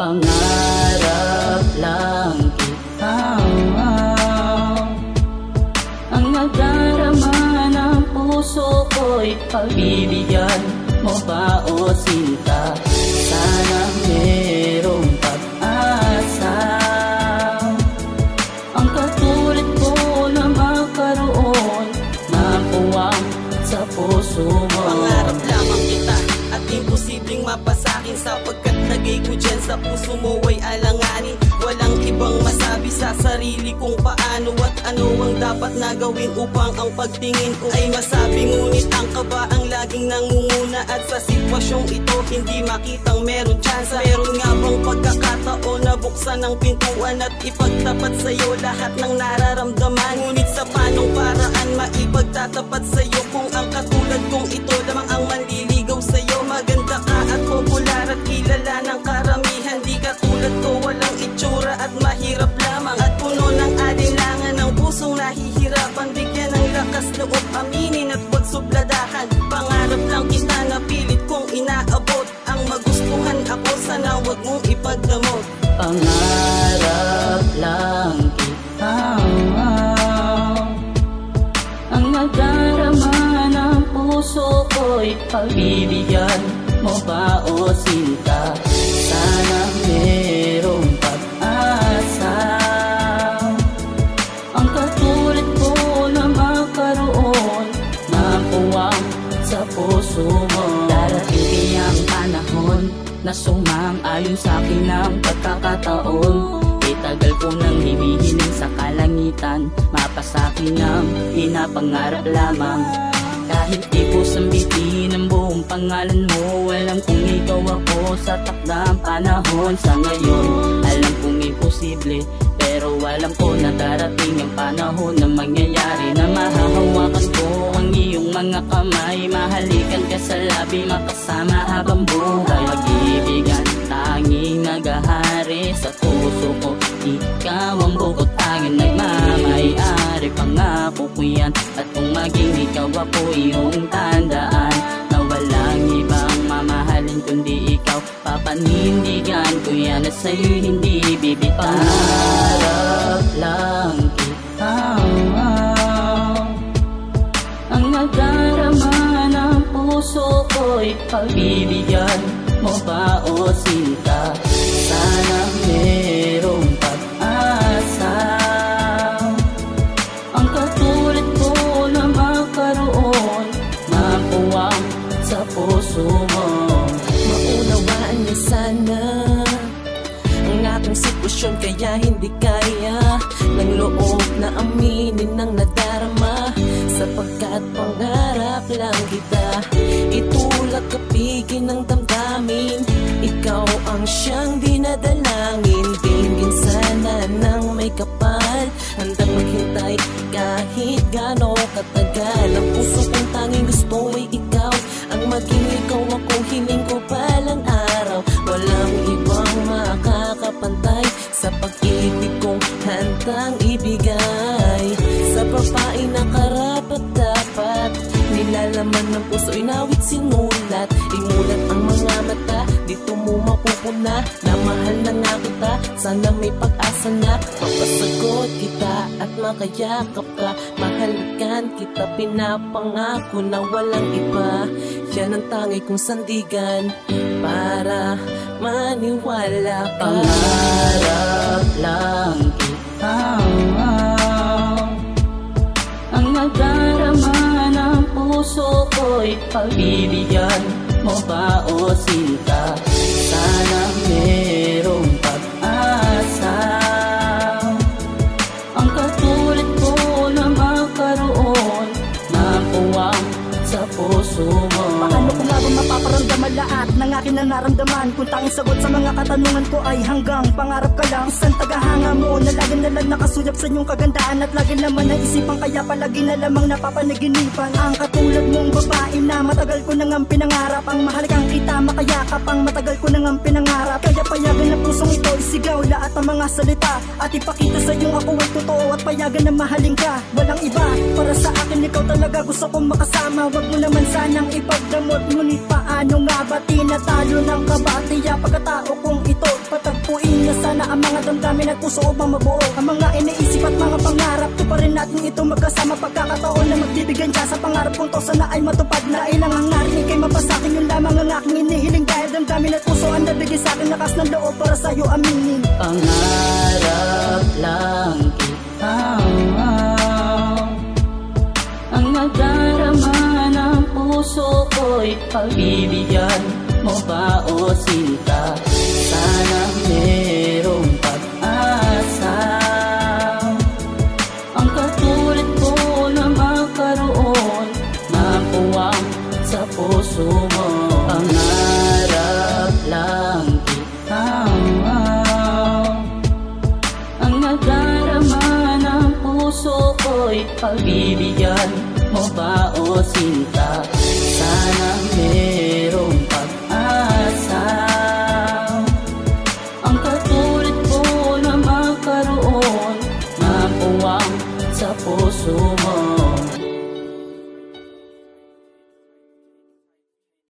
Pangarap lang kita Ang nadarama ng puso ko'y pagbibigyan mo ba o sinta? Sana merong pag-asa. Ang katulad ko na makaroon Mapuwang sa puso mo. Pangarap lamang kita at imposibleng mapasakin Sapagkat lagay ko dyan sa puso mo ay alanganin. Walang ibang masabi sa sarili kung paano At ano ang dapat na gawin upang ang pagtingin ko ay masabi. Ngunit ang kaba ang laging nangunguna At sa sitwasyong ito hindi makitang meron tsansa. Meron nga bang pagkakataon na buksan ang pintuan At ipagtapat sa'yo lahat ng nararamdaman? Ngunit sa panong paraan maipagtatapat sa'yo Kung ang katulad kong ito lamang ang manliligaw kilala ng karamihan Di katulad ko walang itsura at mahirap lamang. At puno ng alinlangan ng pusong nahihirapan Bigyan ng lakas loob aminin at wag subladahan Pangarap lang kita na pilit kong inaabot Ang magustuhan ako sana wag mong ipagdamot. Pangarap lang kita Ang nadarama ng puso ko'y pagbibigyan mo ba o sinta Sana merong pag-asa. Ang katulad ko na makaroon Mapuwang sa puso mo. Darating kayang panahon na sumang-ayon sa akin ang pagkakataon. Itagal ko nang hinihiling sa kalangitan. Mapasakin ang pinapangarap lamang kahit di ko sambitin ang buong pangalan mo Alam kong ikaw ako sa takdang panahon. Sa ngayon, alam kong imposible Pero alam ko na darating ang panahon na mangyayari. Na mahahawakan ko ang iyong mga kamay Mahalikan ka sa labi, makasama habang buhay. Pag-ibigan, tanging nagahari sa puso ko. Ikaw ang bukod tanging nagmamayari Pangako ko yan At kung maging ikaw ako iyong tandaan. Na walang ibang mamahalin kundi ikaw. Papanindigan ko yan at sa'yo hindi bibitaw Pangarap lang kita Ang nadarama ng puso ko'y pagbibigyan mo ba o sinta? Sana merong sitwasyon kaya hindi kaya. Ng loob na aminin ng nadarama. Sapagkat pangarap lang kita. Itulak kapigin ng damdamin. Ikaw ang siyang dinadalangin. Tingin sana ng may kapal. Handang maghintay kahit gano katagal Ang puso handang ibigay. Sa babae na karapat dapat Nilalaman ng puso inawit sinulat. Imulat ang mga mata Dito mo mapupuna Na mahal na nga kita. Sana may pag-asa na Mapasagot kita at makayakap ka. Mahalikan kita pinapangako Na walang iba. Yan ang tangi kong sandigan Para maniwala ka. Pangarap lang Ang nadarama ng puso ko'y pagbibigyan mo ba o sinta? Sana merong pag-asa. Ang katulad ko na makaroon Mapuwang sa puso mo mapaparamdaman lahat ng aking nararamdaman. Kung tanging sagot sa mga katanungan ko ay hanggang pangarap ka lang. Isang tagahanga mo na lagi na lang nakasuyap sa iyong kagandaan At lagi naman naisipan kaya palagi na lamang napapanaginipan Ang katulad mong babae na matagal ko nang ang pinangarap. Ang mahalikang kita makayakap ang matagal ko nang ang pinangarap. Kaya isigaw lahat ang mga salita. At ipakita sa iyong ako ay totoo at payagan na mahalin ka. Walang iba. Para sa akin ikaw talaga gusto kong makasama. Wag mo naman sanang ipagdamot. Ngunit paano nga binabati na talo ng kabatiya? Pagkatao kong ito Patagpuin na sana ang mga damdamin at puso upang mabuo. Ang mga iniisip at mga pangarap Ito pa rin natin ito magkasama. Pagkakataon na magbibigyan ka sa pangarap kong to Sana ay matupad na ilang ang narinig kay mapasakin Yun lamang ang aking inihiling Dahil damdamin at puso ang nabigay sa akin Lakas ng loob para sa'yo aminin. Pangarap lang kita Ang nagdarama ng puso ko'y pagbibigyan mo ba o sinta? Sana puso mo. Pangarap lang kita Ang nagdarama ng puso ko'y pagbibigyan mo ba o sinta? Sana